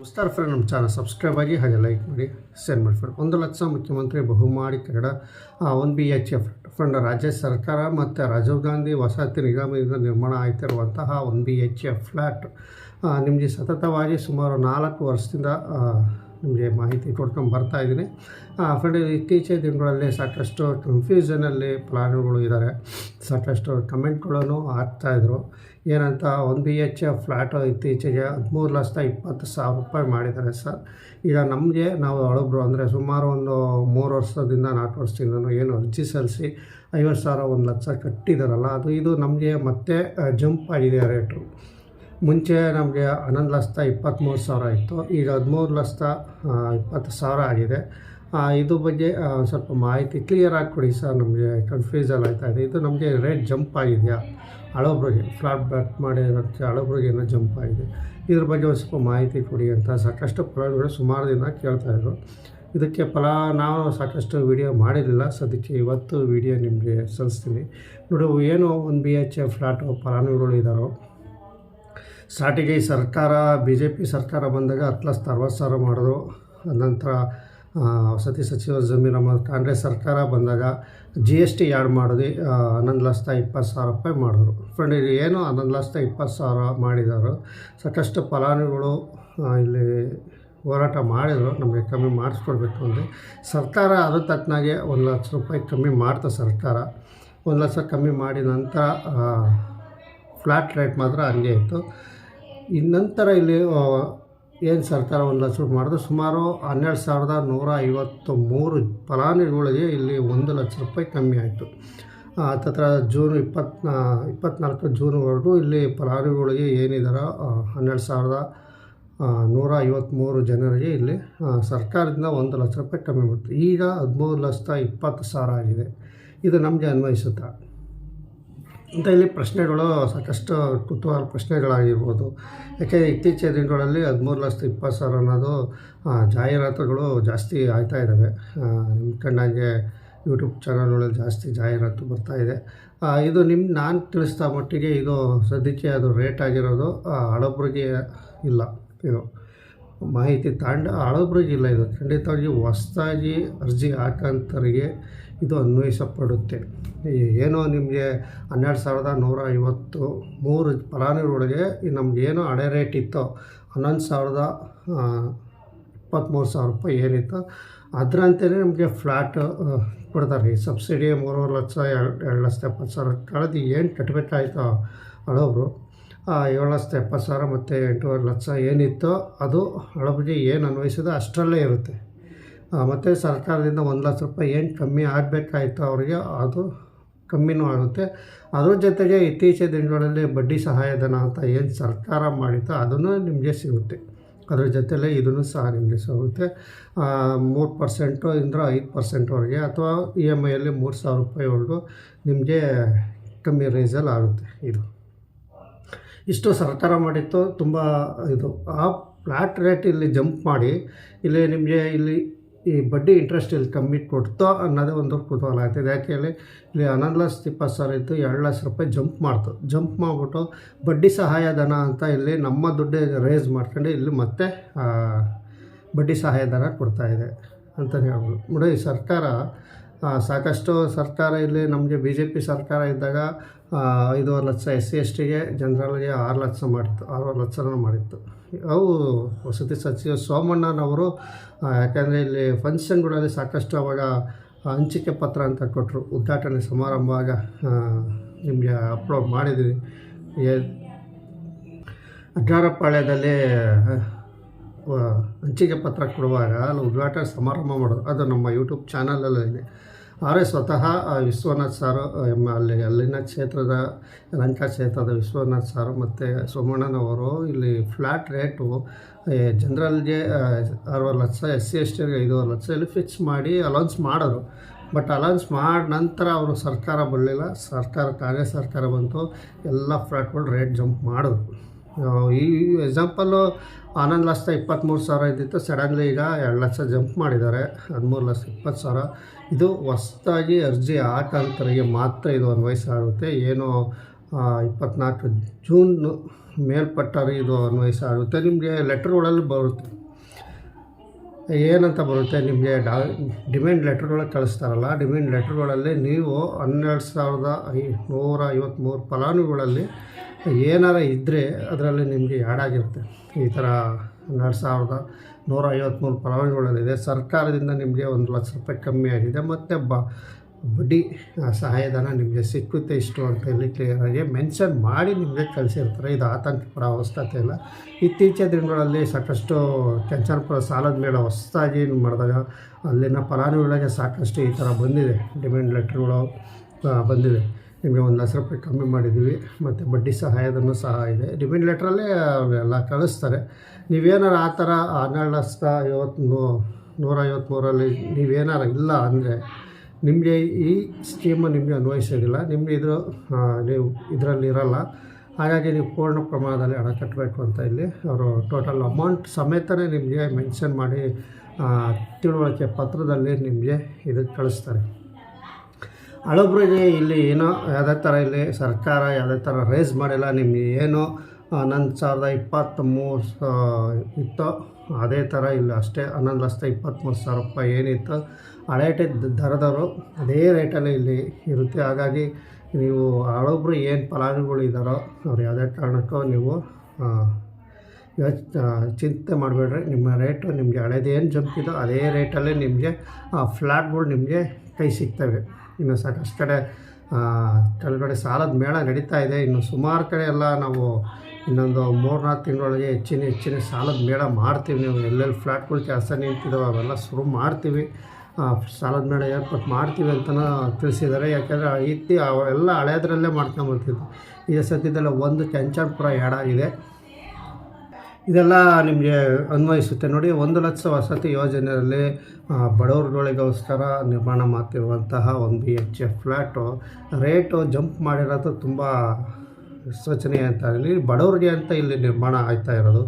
ನಮಸ್ಕಾರ ಫ್ರೆಂಡ್ ನಮ್ಮ channel subscribe ಆಗಿ ಹಾಗೆ ಲೈಕ್ ಮಾಡಿ ಶೇರ್ ಮಾಡಿ ಫ್ರೆಂಡ್ ಒಂದು ಲಕ್ಷ ಮುಖ್ಯಮಂತ್ರಿ ಬಹುಮಾಡಿ ಕನ್ನಡ ಒಂದು ಬಿ ಎಚ್ ಎಫ್ ಫ್ರೆಂಡ್ ರಾಜ್ಯ ಸರ್ಕಾರ ಮತ್ತು ರಾಜೀವ್ ಗಾಂಧಿ ವಸತಿ ನಿಗಮದಿಂದ ನಿರ್ಮಾಣ ಆಯ್ತಿರುವಂತಹ ಒಂದು ಬಿ ಎಚ್ ಎಫ್ ಫ್ಲ್ಯಾಟ್ ನಿಮಗೆ ಸತತವಾಗಿ ಸುಮಾರು ನಾಲ್ಕು ವರ್ಷದಿಂದ ನಿಮಗೆ ಮಾಹಿತಿ ಕೊಡ್ಕೊಂಡು ಬರ್ತಾ ಇದ್ದೀನಿ. ಫ್ರೆಂಡ್ ಇತ್ತೀಚಿನ ದಿನಗಳಲ್ಲಿ ಸಾಕಷ್ಟು ಕನ್ಫ್ಯೂಷನಲ್ಲಿ ಪ್ಲಾನ್ಗಳು ಇದ್ದಾರೆ ಸಾಕಷ್ಟು ಕಮೆಂಟ್ಗಳನ್ನು ಹಾಕ್ತಾಯಿದ್ರು ಏನಂತ, ಒಂದು ಬಿ ಎಚ್ ಎಫ್ ಫ್ಲ್ಯಾಟು ಇತ್ತೀಚೆಗೆ ಹದಿಮೂರು ಲಕ್ಷದ ಇಪ್ಪತ್ತು ಸಾವಿರ ರೂಪಾಯಿ ಮಾಡಿದ್ದಾರೆ ಸರ್. ಈಗ ನಮಗೆ ನಾವು ಹಳಬ್ರು ಅಂದರೆ ಸುಮಾರು ಒಂದು ಮೂರು ವರ್ಷದಿಂದ ನಾಲ್ಕು ವರ್ಷದಿಂದ ಏನು ಅರ್ಜಿ ಸಲ್ಲಿಸಿ ಐವತ್ತು ಸಾವಿರ ಒಂದು ಲಕ್ಷ ಕಟ್ಟಿದಾರಲ್ಲ, ಅದು ಇದು ನಮಗೆ ಮತ್ತೆ ಜಂಪ್ ಆಗಿದೆ ರೇಟು ಮುಂಚೆ ನಮಗೆ ಹನ್ನೊಂದು ಲಕ್ಷದ ಇಪ್ಪತ್ತ್ಮೂರು ಸಾವಿರ ಇತ್ತು, ಈಗ ಹದಿಮೂರು ಲಕ್ಷದ ಇಪ್ಪತ್ತು ಸಾವಿರ ಆಗಿದೆ. ಇದು ಬಗ್ಗೆ ಸ್ವಲ್ಪ ಮಾಹಿತಿ ಕ್ಲಿಯರ್ ಆಗಿ ಕೊಡಿ ಸರ್, ನಮಗೆ ಕನ್ಫ್ಯೂಸಲ್ ಆಯ್ತಾ ಇದೆ. ಇದು ನಮಗೆ ರೇಟ್ ಜಂಪ್ ಆಗಿದೆಯಾ? ಹಳೊಬ್ರಿಗೆ ಫ್ಲಾಟ್ ಬ್ಯಾಟ್ ಮಾಡಿರೋಕ್ಕೆ ಹಳೊಬ್ರಿಗೆ ಏನೋ ಜಂಪ್ ಆಗಿದೆ. ಇದ್ರ ಬಗ್ಗೆ ಒಂದು ಸ್ವಲ್ಪ ಮಾಹಿತಿ ಕೊಡಿ ಅಂತ ಸಾಕಷ್ಟು ಫಲಗಳು ಸುಮಾರು ದಿನ ಕೇಳ್ತಾಯಿದ್ರು ಇದಕ್ಕೆ ಫಲ, ನಾವು ಸಾಕಷ್ಟು ವಿಡಿಯೋ ಮಾಡಿರಲಿಲ್ಲ. ಸದ್ಯಕ್ಕೆ ಇವತ್ತು ವಿಡಿಯೋ ನಿಮಗೆ ಸಲ್ಲಿಸ್ತೀನಿ. ನೋಡಿ, ಏನು ಒಂದು ಬಿ ಎಚ್ ಎಫ್ ಫ್ಲಾಟು ಫಲಾನುಭವಿಗಳು ಇದ್ದಾರೋ ಸ್ಟಾರ್ಟಿಗೆ ಸರ್ಕಾರ ಬಿ ಜೆ ಪಿ ಸರ್ಕಾರ ಬಂದಾಗ ಹತ್ತು ಲಕ್ಷ ಅರವತ್ತು ಸಾವಿರ ಮಾಡಿದ್ರು. ನಂತರ ವಸತಿ ಸಚಿವ ಜಮೀರ್ ಅಹಮದ್ ಕಾಂಗ್ರೆಸ್ ಸರ್ಕಾರ ಬಂದಾಗ ಜಿ ಎಸ್ ಟಿ ಆ್ಯಡ್ ಮಾಡಿದ್ವಿ ಹನ್ನೊಂದು ಲಕ್ಷದ ಇಪ್ಪತ್ತು ಸಾವಿರ ರೂಪಾಯಿ ಮಾಡಿದ್ರು. ಫ್ರೆಂಡ್ ಇದು ಏನು ಹನ್ನೊಂದು ಲಕ್ಷದ ಇಪ್ಪತ್ತು ಸಾವಿರ ಮಾಡಿದರು. ಸಾಕಷ್ಟು ಫಲಾನುಭವಿಗಳು ಇಲ್ಲಿ ಹೋರಾಟ ಮಾಡಿದರು. ನಮಗೆ ಕಮ್ಮಿ ಮಾಡಿಸ್ಕೊಡ್ಬೇಕು ಅಂದರೆ ಸರ್ಕಾರ ಅದು ತಕ್ಕನಾಗೆ ಒಂದು ಲಕ್ಷ ರೂಪಾಯಿ ಕಮ್ಮಿ ಮಾಡ್ತಾ ಸರ್ಕಾರ. ಒಂದು ಲಕ್ಷ ಕಮ್ಮಿ ಮಾಡಿ ನಂತರ ಫ್ಲ್ಯಾಟ್ ರೇಟ್ ಮಾತ್ರ ಹಂಗೆ ಇತ್ತು. ಇನ್ನು ನಂತರ ಇಲ್ಲಿ ಏನು ಸರ್ಕಾರ ಒಂದು ಲಕ್ಷ ರೂಪಾಯಿ ಮಾಡಿದ್ರು? ಸುಮಾರು ಹನ್ನೆರಡು ಸಾವಿರದ ನೂರ ಐವತ್ತು ಮೂರು ಫಲಾನುಭವಿಗಳಿಗೆ ಇಲ್ಲಿ ಒಂದು ಲಕ್ಷ ರೂಪಾಯಿ ಕಮ್ಮಿ ಆಯಿತು. ತತ್ರ ಜೂನ್ ಇಪ್ಪತ್ನಾ ಇಪ್ಪತ್ನಾಲ್ಕು ಜೂನ್ವರೆಗೂ ಇಲ್ಲಿ ಫಲಾನುಭವಿಗಳಿಗೆ ಏನಿದಾರೋ ಹನ್ನೆರಡು ಸಾವಿರದ ನೂರ ಐವತ್ತ್ಮೂರು ಜನರಿಗೆ ಇಲ್ಲಿ ಸರ್ಕಾರದಿಂದ ಒಂದು ಲಕ್ಷ ರೂಪಾಯಿ ಕಮ್ಮಿ ಬಿಡ್ತು ಈಗ ಹದಿಮೂರು ಲಕ್ಷದ ಇಪ್ಪತ್ತು ಸಾವಿರ ಆಗಿದೆ. ಇದು ನಮಗೆ ಅನ್ವಯಿಸುತ್ತಾ? ಅಂತ ಇಲ್ಲಿ ಪ್ರಶ್ನೆಗಳು ಸಾಕಷ್ಟು ಕುತೂಹಲ ಪ್ರಶ್ನೆಗಳಾಗಿರ್ಬೋದು. ಯಾಕೆ ಇತ್ತೀಚಿನ ದಿನಗಳಲ್ಲಿ ಹದಿಮೂರು ಲಕ್ಷದ ಇಪ್ಪತ್ತು ಸಾವಿರ ಅನ್ನೋದು ಜಾಹೀರಾತುಗಳು ಜಾಸ್ತಿ ಆಗ್ತಾ ಇದ್ದಾವೆ ನಿಮ್ಮ ಕಣ್ಣಾಗೆ ಯೂಟ್ಯೂಬ್ ಚಾನಲ್ಗಳಲ್ಲಿ ಜಾಸ್ತಿ ಜಾಹೀರಾತು ಬರ್ತಾ ಇದೆ. ಇದು ನಿಮ್ಮ ನಾನು ತಿಳಿಸಿದ ಮಟ್ಟಿಗೆ ಇದು ಸದ್ಯಕ್ಕೆ ಅದು ರೇಟ್ ಆಗಿರೋದು ಹಳಬ್ರಿಗೆ ಇಲ್ಲ ಇದು. ಮಾಹಿತಿ ತಾಂಡ, ಹಳಬ್ರಿಗೆ ಇಲ್ಲ ಇದು. ಖಂಡಿತವಾಗಿ ಹೊಸ್ದಾಗಿ ಅರ್ಜಿ ಹಾಕಂತರಿಗೆ ಇದು ಅನ್ವಯಿಸಲ್ಪಡುತ್ತೆ. ಏನೋ ನಿಮಗೆ ಹನ್ನೆರಡು ಸಾವಿರದ ನೂರ ಐವತ್ತು ಮೂರು ಫಲಾನುಭವಿಗಳಿಗೆ ನಮಗೇನು ಹಳೆ ರೇಟ್ ಇತ್ತು. ಹನ್ನೊಂದು ಸಾವಿರದ ಇಪ್ಪತ್ತ್ಮೂರು ಸಾವಿರ ರೂಪಾಯಿ ಏನಿತ್ತು. ಅದರಂತೆಯೇ ನಮಗೆ ಫ್ಲ್ಯಾಟ್ ಕೊಡ್ತಾರೆ. ಸಬ್ಸಿಡಿ ಮೂರುವರೆ ಲಕ್ಷ, ಎರಡು ಎರಡು ಲಕ್ಷದ ಎಪ್ಪತ್ತು ಸಾವಿರ ಕಳೆದು ಏನು ಕಟ್ಟಬೇಕಾಯ್ತೋ ಹಳಬ್ರು ಏಳು ಲಕ್ಷದ ಎಪ್ಪತ್ತು ಸಾವಿರ ಮತ್ತು ಎಂಟೂವರೆ ಲಕ್ಷ ಏನಿತ್ತೋ ಅದು ಹಳಬ್ರಿಗೆ ಏನು ಅನ್ವಯಿಸಿದೋ ಅಷ್ಟರಲ್ಲೇ ಇರುತ್ತೆ. ಮತ್ತು ಸರ್ಕಾರದಿಂದ ಒಂದು ಲಕ್ಷ ರೂಪಾಯಿ ಏನು ಕಮ್ಮಿ ಆಗಬೇಕಾಯ್ತು ಅವರಿಗೆ, ಅದು ಕಮ್ಮಿನೂ ಆಗುತ್ತೆ. ಅದ್ರ ಜೊತೆಗೆ ಇತ್ತೀಚಿನ ದಿನಗಳಲ್ಲಿ ಬಡ್ಡಿ ಸಹಾಯಧನ ಅಂತ ಏನು ಸರ್ಕಾರ ಮಾಡಿತ್ತು ಅದನ್ನು ನಿಮಗೆ ಸಿಗುತ್ತೆ. ಅದ್ರ ಜೊತೆಲೇ ಇದನ್ನು ಸಹ ನಿಮಗೆ ಸಿಗುತ್ತೆ. ಮೂರು ಪರ್ಸೆಂಟು ಇಂದ ಐದು ಪರ್ಸೆಂಟ್ವರೆಗೆ ಅಥವಾ ಇ ಎಂ ಐಯಲ್ಲಿ ಮೂರು ಸಾವಿರ ರೂಪಾಯಿವರೆಗೂ ನಿಮಗೆ ಕಮ್ಮಿ ರೇಸಲ್ಲಿ ಆಗುತ್ತೆ ಇದು. ಇಷ್ಟು ಸರ್ಕಾರ ಮಾಡಿತ್ತು, ತುಂಬ ಇದು. ಆ ಫ್ಲ್ಯಾಟ್ ರೇಟ್ ಇಲ್ಲಿ ಜಂಪ್ ಮಾಡಿ, ಇಲ್ಲಿ ನಿಮಗೆ ಇಲ್ಲಿ ಈ ಬಡ್ಡಿ ಇಂಟ್ರೆಸ್ಟ್ ಇಲ್ಲಿ ಕಮ್ಮಿ ಕೊಡ್ತೋ ಅನ್ನೋದೇ ಒಂದು ಕುತೂಹಲ ಆಗ್ತಿದೆ. ಯಾಕೆ ಹೇಳಿ, ಇಲ್ಲಿ ಹನ್ನೊಂದು ಲಕ್ಷ ಇಪ್ಪತ್ತು ಸಾವಿರ ಇತ್ತು, ಎರಡು ಲಕ್ಷ ರೂಪಾಯಿ ಜಂಪ್ ಮಾಡ್ತು. ಜಂಪ್ ಮಾಡಿಬಿಟ್ಟು ಬಡ್ಡಿ ಸಹಾಯಧನ ಅಂತ ಇಲ್ಲಿ ನಮ್ಮ ದುಡ್ಡು ರೇಸ್ ಮಾಡ್ಕೊಂಡು ಇಲ್ಲಿ ಮತ್ತೆ ಬಡ್ಡಿ ಸಹಾಯಧನ ಕೊಡ್ತಾ ಇದೆ ಅಂತಲೇ ಹೇಳ್ಬೋದು. ನೋಡಿ, ಸರ್ಕಾರ ಸಾಕಷ್ಟು ಸರ್ಕಾರ ಇಲ್ಲಿ ನಮಗೆ ಬಿ ಜೆ ಪಿ ಸರ್ಕಾರ ಇದ್ದಾಗ ಐದೂವರೆ ಲಕ್ಷ ಎಸ್ ಸಿ ಎಸ್ ಟಿಗೆ ಜನರಲ್ಗೆ ಆರು ಲಕ್ಷ ಮಾಡಿತ್ತು ಆರೂವರೆ ಲಕ್ಷನೂ ಮಾಡಿತ್ತು. ಅವು ವಸತಿ ಸಚಿವ ಸೋಮಣ್ಣನವರು ಯಾಕೆಂದರೆ ಇಲ್ಲಿ ಫಂಕ್ಷನ್ಗಳಲ್ಲಿ ಸಾಕಷ್ಟು ಅವಾಗ ಹಂಚಿಕೆ ಪತ್ರ ಅಂತ ಕೊಟ್ಟರು ಉದ್ಘಾಟನೆ ಸಮಾರಂಭ ಆಗ ನಿಮಗೆ ಅಪ್ಲೋಡ್ ಮಾಡಿದ್ವಿ ಅಡ್ಡಾರಪಾಳ್ಯದಲ್ಲಿ ಹಂಚಿಕೆ ಪತ್ರ ಕೊಡುವಾಗ ಅಲ್ಲಿ ಉದ್ಘಾಟನೆ ಸಮಾರಂಭ ಮಾಡೋದು. ಅದು ನಮ್ಮ ಯೂಟ್ಯೂಬ್ ಚಾನಲಲ್ಲೂ ಇದೆ. ಆದರೆ ಸ್ವತಃ ವಿಶ್ವನಾಥ್ ಸಾರು ಅಲ್ಲಿ, ಅಲ್ಲಿನ ಕ್ಷೇತ್ರದ, ಲಂಕಾ ಕ್ಷೇತ್ರದ ವಿಶ್ವನಾಥ್ ಸಾರು ಮತ್ತು ಸೋಮಣ್ಣನವರು ಇಲ್ಲಿ ಫ್ಲ್ಯಾಟ್ ರೇಟು ಜನರಲ್ಗೆ ಅರವತ್ತು ಲಕ್ಷ, ಎಸ್ ಸಿ, ಎಸ್ ಟಿಗೆ ಐದೂವರೆ ಲಕ್ಷ ಇಲ್ಲಿ ಫಿಕ್ಸ್ ಮಾಡಿ ಅಲೌನ್ಸ್ ಮಾಡೋರು. ಬಟ್ ಅಲೌನ್ಸ್ ಮಾಡಿ ನಂತರ ಅವರು ಸರ್ಕಾರ ಬರಲಿಲ್ಲ. ಸರ್ಕಾರ, ತಾನೇ ಸರ್ಕಾರ ಬಂತು. ಎಲ್ಲ ಫ್ಲ್ಯಾಟ್ಗಳು ರೇಟ್ ಜಂಪ್ ಮಾಡಿದ್ರು. ಈ ಎಕ್ಸಾಂಪಲ್ಲು ಹನ್ನೊಂದು ಲಕ್ಷದ ಇಪ್ಪತ್ತ್ಮೂರು ಸಾವಿರ ಇದ್ದಿತ್ತು. ಸಡನ್ಲಿ ಈಗ ಎರಡು ಲಕ್ಷ ಜಂಪ್ ಮಾಡಿದ್ದಾರೆ. ಹದಿಮೂರು ಲಕ್ಷ, ಇಪ್ಪತ್ತು ಸಾವಿರ. ಇದು ಹೊಸ್ದಾಗಿ ಅರ್ಜಿ ಹಾಕಂತರಿಗೆ ಮಾತ್ರ ಇದು ಅನ್ವಯಿಸ ಆಗುತ್ತೆ ಏನು ಇಪ್ಪತ್ನಾಲ್ಕು ಜೂನ್ ಮೇಲ್ಪಟ್ಟರೆ ಇದು ಅನ್ವಯಿಸಾಗುತ್ತೆ ನಿಮಗೆ ಲೆಟ್ರ್ಗಳಲ್ಲಿ ಬರುತ್ತೆ. ಏನಂತ ಬರುತ್ತೆ? ನಿಮಗೆ ಡಾ ಡಿಮ್ಯಾಂಡ್ ಲೆಟರ್ಗಳು ಕಳಿಸ್ತಾರಲ್ಲ ಡಿಮ್ಯಾಂಡ್ ಲೆಟ್ರ್ಗಳಲ್ಲಿ ನೀವು ಹನ್ನೆರಡು ಸಾವಿರದ ಐ, ನೂರ ಐವತ್ತ್ಮೂರು ಫಲಾನುಭವಿಗಳಲ್ಲಿ ಏನಾರ ಇದ್ದರೆ ಅದರಲ್ಲಿ ನಿಮಗೆ ಆ್ಯಡ್ ಆಗಿರುತ್ತೆ. ಈ ಥರ ಹನ್ನೆರಡು ಸಾವಿರದ ನೂರ ಐವತ್ತ್ಮೂರು ಫಲಾನುಭವಿಗಳಲ್ಲಿದೆ ಸರ್ಕಾರದಿಂದ ನಿಮಗೆ ಒಂದು ಲಕ್ಷ ರೂಪಾಯಿ ಕಮ್ಮಿ ಆಗಿದೆ. ಮತ್ತು ಬ, ಬಡ್ಡಿ ಸಹಾಯಧನ ನಿಮಗೆ ಸಿಕ್ಕುತ್ತೆ ಇಷ್ಟು ಅಂತ ಹೇಳಿ ಕ್ಲಿಯರಾಗಿ ಮೆನ್ಷನ್ ಮಾಡಿ ನಿಮಗೆ ಕಳಿಸಿರ್ತಾರೆ. ಇದು ಆತಂಕ ಪಡೋ ಅವಸ್ಥತೆ ಇಲ್ಲ ಇತ್ತೀಚಿನ ದಿನಗಳಲ್ಲಿ ಸಾಕಷ್ಟು ಕೆಂಚನಪುರ ಸಾಲದ ಮೇಲೆ ಹೊಸದಾಗಿ ಮಾಡಿದಾಗ ಅಲ್ಲಿನ ಫಲಾನುಭವಿಗಳಿಗೆ ಸಾಕಷ್ಟು ಈ ಥರ ಬಂದಿದೆ. ಡಿಮ್ಯಾಂಡ್ ಲೆಟ್ರ್ಗಳು ಬಂದಿದೆ. ನಿಮಗೆ ಒಂದು ಲಕ್ಷ ರೂಪಾಯಿ ಕಮ್ಮಿ ಮಾಡಿದ್ದೀವಿ, ಮತ್ತು ಬಡ್ಡಿ ಸಹಾಯಧನ ಸಹ ಇದೆ. ಡಿಮ್ಯಾಂಡ್ ಲೆಟ್ರಲ್ಲೇ ಎಲ್ಲ ಕಳಿಸ್ತಾರೆ. ನೀವೇನಾರು ಆ ಥರ ಹನ್ನೆರಡು ಲಕ್ಷದ ಐವತ್ತು ನೂರ ಐವತ್ತ್ಮೂರಲ್ಲಿ ನೀವೇನಾರು ಇಲ್ಲ ಅಂದರೆ ನಿಮಗೆ ಈ ಸ್ಕೀಮು ನಿಮಗೆ ಅನ್ವಯಿಸೋದಿಲ್ಲ ನಿಮಗೆ ಇದು ನೀವು ಇದರಲ್ಲಿ ಇರಲ್ಲ. ಹಾಗಾಗಿ ನೀವು ಪೂರ್ಣ ಪ್ರಮಾಣದಲ್ಲಿ ಹಣ ಕಟ್ಟಬೇಕು ಅಂತ ಇಲ್ಲಿ ಅವರು ಟೋಟಲ್ ಅಮೌಂಟ್ ಸಮೇತನೇ ನಿಮಗೆ ಮೆನ್ಷನ್ ಮಾಡಿ ತಿಳುವಳಿಕೆ ಪತ್ರದಲ್ಲಿ ನಿಮಗೆ ಇದಕ್ಕೆ ಕಳಿಸ್ತಾರೆ. ಹಳಬ್ರಿಗೆ ಇಲ್ಲಿ ಏನೋ ಯಾವುದೇ ಥರ ಇಲ್ಲಿ ಸರ್ಕಾರ ಯಾವುದೇ ಥರ ರೇಸ್ ಮಾಡಿಲ್ಲ, ನಿಮಗೆ ಏನು ಹನ್ನೊಂದು ಸಾವಿರದ ಇಪ್ಪತ್ತ್ಮೂರು ಇತ್ತೋ, ಅದೇ ಥರ ಇಲ್ಲ ಅಷ್ಟೇ, ಹನ್ನೊಂದು ಲಕ್ಷದ ಇಪ್ಪತ್ತ್ಮೂರು ಸಾವಿರ ರೂಪಾಯಿ ಏನಿತ್ತು, ಹಳೆ ದರದವರು ಅದೇ ರೇಟಲ್ಲಿ ಇಲ್ಲಿ ಇರುತ್ತೆ. ಹಾಗಾಗಿ ನೀವು ಹಳಬ್ರು ಏನು ಫಲಾನುಭವಿಗಳು ಇದ್ದಾರೋ ಅವ್ರು ಯಾವುದೇ ಕಾರಣಕ್ಕೂ ನೀವು ಚಿಂತೆ ಮಾಡಬೇಡ್ರಿ. ನಿಮ್ಮ ರೇಟು ನಿಮಗೆ ಹಳೇದೇನು ಜಂಪಿದೋ ಅದೇ ರೇಟಲ್ಲೇ ನಿಮಗೆ, ಆ ಫ್ಲ್ಯಾಟ್ಗಳು ನಿಮಗೆ ಕೈ ಸಿಗ್ತವೆ. ಇನ್ನು ಸಾಕಷ್ಟು ಕಡೆ ಕೆಳಗಡೆ ಸಾಲದ ಮೇಳ ನಡೀತಾ ಇದೆ. ಇನ್ನು ಸುಮಾರು ಕಡೆ ಎಲ್ಲ ನಾವು ಇನ್ನೊಂದು ಮೂರು ನಾಲ್ಕು ತಿಂಗಳೊಳಗೆ ಹೆಚ್ಚಿನ ಹೆಚ್ಚಿನ ಸಾಲದ ಮೇಳ ಮಾಡ್ತೀವಿ ನೀವು. ಎಲ್ಲೆಲ್ಲಿ ಫ್ಲ್ಯಾಟ್ಗಳು ಕೆಲಸ ನಿಂತಿದ್ದಾವೆ ಅವೆಲ್ಲ ಶುರು ಮಾಡ್ತೀವಿ. ಸಾಲದ ಮೇಳ ಏರ್ಪಾಟ್ ಮಾಡ್ತೀವಿ ಅಂತಲೂ ತಿಳಿಸಿದ್ದಾರೆ. ಯಾಕೆಂದರೆ ಇತ್ತಿ ಅವೆಲ್ಲ ಹಳೆಯದ್ರಲ್ಲೇ ಮಾಡ್ಕೊಂಬರ್ತಿದ್ವಿ ಈ ಸದ್ಯದಲ್ಲ ಒಂದು ಕೆಂಚನಪುರ ಆಗಿದೆ ಇದೆಲ್ಲ ನಿಮಗೆ ಅನ್ವಯಿಸುತ್ತೆ ನೋಡಿ, ಒಂದು ಲಕ್ಷ ವಸತಿ ಯೋಜನೆಯಲ್ಲಿ ಬಡವರುಗಳಿಗೋಸ್ಕರ ನಿರ್ಮಾಣ ಮಾಡ್ತಿರುವಂತಹ ಒಂದು B H F flat rate jump ಮಾಡಿರೋದು ತುಂಬ ಶೋಚನೀಯ ಅಂತ ಇಲ್ಲಿ ಬಡವರಿಗೆ ಅಂತ ಇಲ್ಲಿ ನಿರ್ಮಾಣ ಆಗ್ತಾ ಇರೋದು.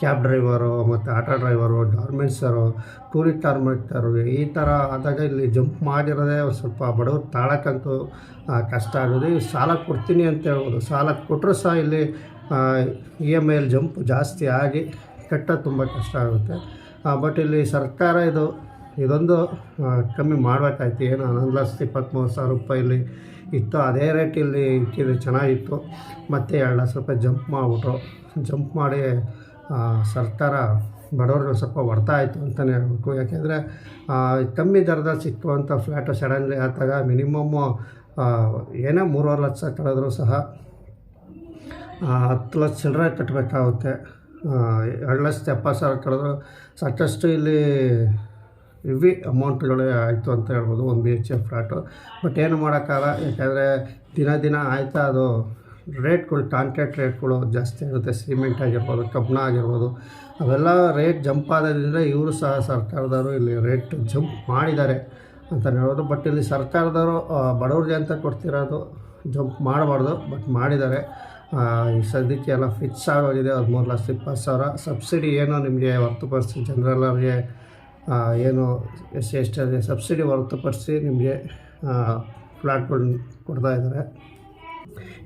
ಕ್ಯಾಬ್ ಡ್ರೈವರು ಮತ್ತು ಆಟೋ ಡ್ರೈವರು ಗಾರ್ಮೆಂಟ್ಸರು ಟೂರಿಸ್ಟ್ ಕಾರ್ಮಿಕರು ಈ ಥರ ಆದಾಗ ಇಲ್ಲಿ ಜಂಪ್ ಮಾಡಿರೋದೇ ಸ್ವಲ್ಪ ಬಡವ್ರು ತಾಳಕ್ಕಂತೂ ಕಷ್ಟ ಆಗೋದು. ಸಾಲ ಕೊಡ್ತೀನಿ ಅಂತ ಹೇಳ್ಬೋದು. ಸಾಲ ಕೊಟ್ಟರು ಸಹ ಇಲ್ಲಿ ಇ ಎಂ ಐಲಿ ಜಂಪ್ ಜಾಸ್ತಿ ಆಗಿ ಕಟ್ಟೋದು ತುಂಬ ಕಷ್ಟ ಆಗುತ್ತೆ. ಬಟ್ ಇಲ್ಲಿ ಸರ್ಕಾರ ಇದು, ಇದೊಂದು ಕಮ್ಮಿ ಮಾಡಬೇಕಾಯ್ತು. ಏನು ಹನ್ನೊಂದು ಲಕ್ಷದ ಇಪ್ಪತ್ತ್ಮೂರು ಸಾವಿರ ರೂಪಾಯಿಲಿ ಇತ್ತು. ಅದೇ ರೇಟ್ ಇಲ್ಲಿ ಇಕ್ಕಿದ್ರೆ ಚೆನ್ನಾಗಿತ್ತು. ಮತ್ತು ಎರಡು ಲಕ್ಷ ರೂಪಾಯಿ ಜಂಪ್ ಮಾಡಿಬಿಟ್ರು. ಜಂಪ್ ಮಾಡಿ ಸರ್ಕಾರ ಬಡವ್ರಿಗೆ ಸ್ವಲ್ಪ ಹೊಡ್ತಾ ಆಯಿತು ಅಂತಲೇ ಹೇಳ್ಬೇಕು. ಯಾಕೆಂದರೆ ಕಮ್ಮಿ ದರದಲ್ಲಿ ಸಿಕ್ಕುವಂಥ ಫ್ಲ್ಯಾಟು ಸಡನ್ಲಿ ಆದಾಗ ಮಿನಿಮಮ್ಮು ಏನೇ ಮೂರುವರೆ ಲಕ್ಷ ಕಳೆದ್ರೂ ಸಹ ಹತ್ತು ಲಕ್ಷ ಚಿಲ್ಲರೆ ಕಟ್ಟಬೇಕಾಗುತ್ತೆ ಎರಡು ಲಕ್ಷದ ಎಪ್ಪತ್ತು ಸಾವಿರ ಕಳೆದ್ರು ಸಾಕಷ್ಟು ಇಲ್ಲಿ ಇವಿ ಅಮೌಂಟ್ಗಳೇ ಆಯಿತು ಅಂತ ಹೇಳ್ಬೋದು ಒಂದು B H A flat but ಏನು ಮಾಡೋಕ್ಕಾಗಲ್ಲ, ಯಾಕೆಂದರೆ ದಿನ ದಿನ ಆಯಿತಾ ಅದು ರೇಟ್ಗಳು ಕಾಂಟ್ರಾಕ್ಟ್ ರೇಟ್ಗಳು ಜಾಸ್ತಿ ಆಗುತ್ತೆ. ಸಿಮೆಂಟ್ ಆಗಿರ್ಬೋದು, ಕಬ್ಬಣ ಆಗಿರ್ಬೋದು, ಅವೆಲ್ಲ ರೇಟ್ ಜಂಪ್ ಆಗೋದ್ರಿಂದ ಇವರು ಸಹ ಸರ್ಕಾರದವರು ಇಲ್ಲಿ ರೇಟ್ ಜಂಪ್ ಮಾಡಿದ್ದಾರೆ ಅಂತ ಹೇಳ್ಬೋದು. ಬಟ್ ಇಲ್ಲಿ ಸರ್ಕಾರದವರು ಬಡವ್ರಿಗೆ ಅಂತ ಕೊಡ್ತಿರೋದು ಜಂಪ್ ಮಾಡಬಾರ್ದು, ಬಟ್ ಮಾಡಿದ್ದಾರೆ. ಈ ಸದ್ಯಕ್ಕೆ ಎಲ್ಲ ಫಿಕ್ಸ್ ಆಗೋಗಿದೆ. ಹದಿಮೂರು ಲಕ್ಷ ಇಪ್ಪತ್ತು ಸಾವಿರ. ಸಬ್ಸಿಡಿ ಏನೋ ನಿಮಗೆ ಹೊರತುಪಡಿಸಿ ಜನರಲ್ಲರಿಗೆ ಏನು ಎಸ್ ಎಸ್ ಟಿ ಸಬ್ಸಿಡಿ ಹೊರತುಪಡಿಸಿ ನಿಮಗೆ ಫ್ಲ್ಯಾಟ್ಗಳು ಕೊಡ್ತಾ ಇದ್ದಾರೆ.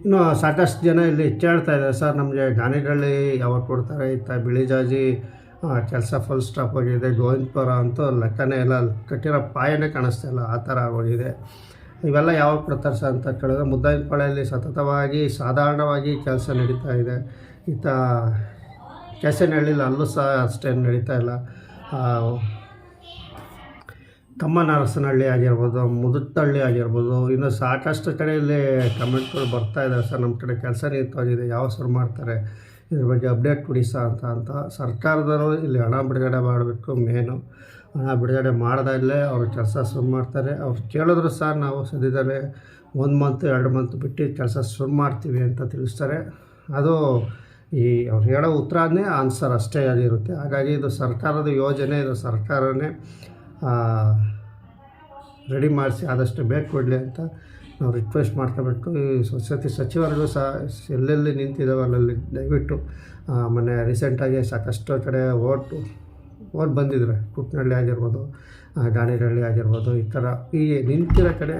ಇನ್ನು ಸಾಕಷ್ಟು ಜನ ಇಲ್ಲಿ ಕೇಳ್ತಾ ಇದ್ದಾರೆ. ಸರ್, ನಮಗೆ ಗಾನಿಗಳ್ಳಿ ಯಾವಾಗ ಕೊಡ್ತಾರೆ? ಇತ್ತ ಬಿಳಿಜಾಜಿ ಕೆಲಸ ಫುಲ್ ಸ್ಟಾಪ್ ಆಗಿದೆ. ಗೋವಿಂದಪುರ ಅಂತೂ ಲೆಕ್ಕನೇ ಇಲ್ಲ. ಕಟ್ಟಿರೋ ಪಾಯನೇ ಕಾಣಿಸ್ತಾ ಇಲ್ಲ. ಆ ಥರ ಆಗೋಗಿದೆ. ಇವೆಲ್ಲ ಯಾವಾಗ ಕೊಡ್ತಾರೆ ಸರ್ ಅಂತ ಕೇಳಿದ್ರೆ ಮುದ್ದಾಯಿನಪಾಳ್ಯಲ್ಲಿ ಸತತವಾಗಿ, ಸಾಧಾರಣವಾಗಿ ಕೆಲಸ ನಡೀತಾ ಇದೆ. ಇತ್ತ ನಡೀಲಿಲ್ಲ ಅಲ್ಲೂ ಸಹ ಅಷ್ಟೇನು ನಡೀತಾ ಇಲ್ಲ. ಕಮ್ಮನರಸನಹಳ್ಳಿ ಆಗಿರ್ಬೋದು ಮುದುತ್ತಳ್ಳಿ ಆಗಿರ್ಬೋದು, ಇನ್ನು ಸಾಕಷ್ಟು ಕಡೆಯಲ್ಲಿ ಕಮೆಂಟ್ಗಳು ಬರ್ತಾ ಇದ್ದಾರೆ ಸರ್, ನಮ್ಮ ಕಡೆ ಕೆಲಸ ನಿಂತೋಗಿದೆ ಯಾವ ಸರ್ ಮಾಡ್ತಾರೆ, ಇದ್ರ ಬಗ್ಗೆ ಅಪ್ಡೇಟ್ ಕೊಡಿ ಸರ್ ಅಂತ ಅಂತ ಸರ್ಕಾರದವರು ಇಲ್ಲಿ ಹಣ ಬಿಡುಗಡೆ ಮಾಡಬೇಕು ಮೇನು. ಹಣ ಬಿಡುಗಡೆ ಮಾಡ್ದಾಗಲೇ ಅವ್ರ ಕೆಲಸ ಶುರು ಮಾಡ್ತಾರೆ. ಅವ್ರು ಕೇಳಿದ್ರು ಸರ್ ನಾವು ಸದ್ಯದಲ್ಲೇ ಒಂದು ಮಂತ್ ಎರಡು ಮಂತ್ ಬಿಟ್ಟು ಕೆಲಸ ಶುರು ಮಾಡ್ತೀವಿ ಅಂತ ತಿಳಿಸ್ತಾರೆ. ಅದು ಈ ಅವ್ರು ಹೇಳೋ ಉತ್ತರನೇ ಆನ್ಸರ್ ಅಷ್ಟೇ ಆಗಿರುತ್ತೆ. ಹಾಗಾಗಿ ಇದು ಸರ್ಕಾರದ ಯೋಜನೆ, ಇದು ಸರ್ಕಾರನೇ ರೆಡಿ ಮಾಡಿಸಿ ಆದಷ್ಟು ಬೇಗ ಕೊಡಲಿ ಅಂತ ನಾವು ರಿಕ್ವೆಸ್ಟ್ ಮಾಡ್ಕೋಬೇಕು ಈ ಸ್ವಚ್ಛತೆ ಸಚಿವರಿಗೂ ಸಹ ಎಲ್ಲೆಲ್ಲಿ ನಿಂತಿದ್ದಾವೆ ಅಲ್ಲಲ್ಲಿ ದಯವಿಟ್ಟು ಮೊನ್ನೆ ರೀಸೆಂಟಾಗಿ ಸಾಕಷ್ಟು ಕಡೆ ಓಟ್ ಓಟ್ ಬಂದಿದ್ರೆ. ಕುಟ್ನಳ್ಳಿ ಆಗಿರ್ಬೋದು ಗಾಣಿರಳ್ಳಿ ಆಗಿರ್ಬೋದು, ಈ ಥರ ಈ ನಿಂತಿರೋ ಕಡೆ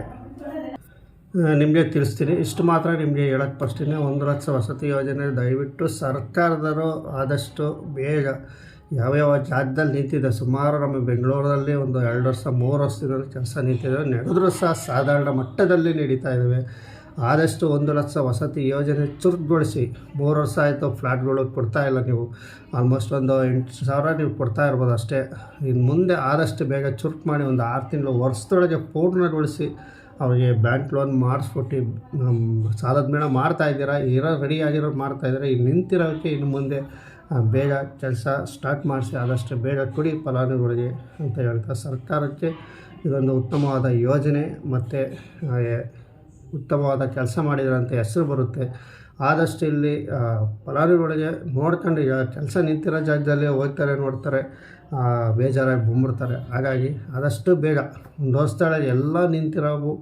ನಿಮಗೆ ತಿಳಿಸ್ತೀನಿ. ಇಷ್ಟು ಮಾತ್ರ ನಿಮಗೆ ಹೇಳಕ್ಕೆ ಬರ್ತೀನಿ. ಒಂದು ಲಕ್ಷ ವಸತಿ ಯೋಜನೆ, ದಯವಿಟ್ಟು ಸರ್ಕಾರದವರು ಆದಷ್ಟು ಬೇಗ ಯಾವ್ಯಾವ ಜಾಗದಲ್ಲಿ ನಿಂತಿದೆ, ಸುಮಾರು ನಮ್ಮ ಬೆಂಗಳೂರಲ್ಲಿ ಒಂದು ಎರಡು ವರ್ಷ, ಮೂರು ವರ್ಷದಿಂದ ಕೆಲಸ ನಿಂತಿದೆ. ನಡೆದರೂ ಸಹ ಸಾಧಾರಣ ಮಟ್ಟದಲ್ಲಿ ನಡೀತಾ ಇದ್ದಾವೆ ಆದಷ್ಟು ಒಂದು ಲಕ್ಷ ವಸತಿ ಯೋಜನೆ ಚುರುಕುಗೊಳಿಸಿ. ಮೂರು ವರ್ಷ ಆಯಿತು ಫ್ಲ್ಯಾಟ್ಗಳು ಕೊಡ್ತಾ ಇಲ್ಲ ನೀವು. ಆಲ್ಮೋಸ್ಟ್ ಒಂದು ಎಂಟು ಸಾವಿರ ನೀವು ಕೊಡ್ತಾ ಇರ್ಬೋದು ಅಷ್ಟೇ. ಇನ್ನು ಮುಂದೆ ಆದಷ್ಟು ಬೇಗ ಚುರುಕು ಮಾಡಿ ಒಂದು ಆರು ತಿಂಗಳು ವರ್ಷದೊಳಗೆ ಪೂರ್ಣಗೊಳಿಸಿ ಅವರಿಗೆ ಬ್ಯಾಂಕ್ ಲೋನ್ ಮಾಡಿಸ್ಬಿಟ್ಟು ಸಾಲದ ಮೇಳ ಮಾಡ್ತಾ ಇದ್ದೀರಾ, ಇರೋ ಮಾಡ್ತಾ ಇದ್ದೀರಾ ಈಗ ನಿಂತಿರೋಕ್ಕೆ ಇನ್ನು ಮುಂದೆ ಬೇಗ ಕೆಲಸ ಸ್ಟಾರ್ಟ್ ಮಾಡಿಸಿ, ಆದಷ್ಟು ಬೇಗ ಕೊಡಿ ಫಲಾನುಭವಿಗಳಿಗೆ ಅಂತ ಹೇಳ್ತಾ ಸರ್ಕಾರಕ್ಕೆ ಇದೊಂದು ಉತ್ತಮವಾದ ಯೋಜನೆ. ಮತ್ತು ಉತ್ತಮವಾದ ಕೆಲಸ ಮಾಡಿದ್ರು ಅಂತ ಹೆಸರು ಬರುತ್ತೆ. ಆದಷ್ಟು ಇಲ್ಲಿ ಫಲಾನುಭವಿಗಳಿಗೆ ನೋಡ್ಕೊಂಡು ಈಗ ಕೆಲಸ ನಿಂತಿರೋ ಜಾಗದಲ್ಲಿ ಹೋಗ್ತಾರೆ, ನೋಡ್ತಾರೆ ಬೇಜಾರಾಗಿ ಬಂದ್ಬಿಡ್ತಾರೆ. ಹಾಗಾಗಿ ಆದಷ್ಟು ಬೇಗ ಒಂದು ವರ್ಷದೊಳಗೆ ಎಲ್ಲ ನಿಂತಿರೋವು,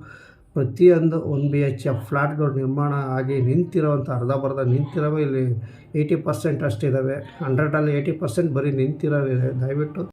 ಪ್ರತಿಯೊಂದು ಒನ್ ಬಿ ಎಚ್ ಎಫ್ ಫ್ಲ್ಯಾಟ್ಗಳು ನಿರ್ಮಾಣ ಆಗಿ ನಿಂತಿರೋವಂಥ ಅರ್ಧ ಬರ್ಧ ನಿಂತಿರೋವು ಇಲ್ಲಿ ಏಯ್ಟಿ ಪರ್ಸೆಂಟ್ ಅಷ್ಟಿದ್ದಾವೆ ಹಂಡ್ರೆಡಲ್ಲಿ ಏಯ್ಟಿ ಪರ್ಸೆಂಟ್ ಬರೀ ನಿಂತಿರೋವಿದೆ ದಯವಿಟ್ಟು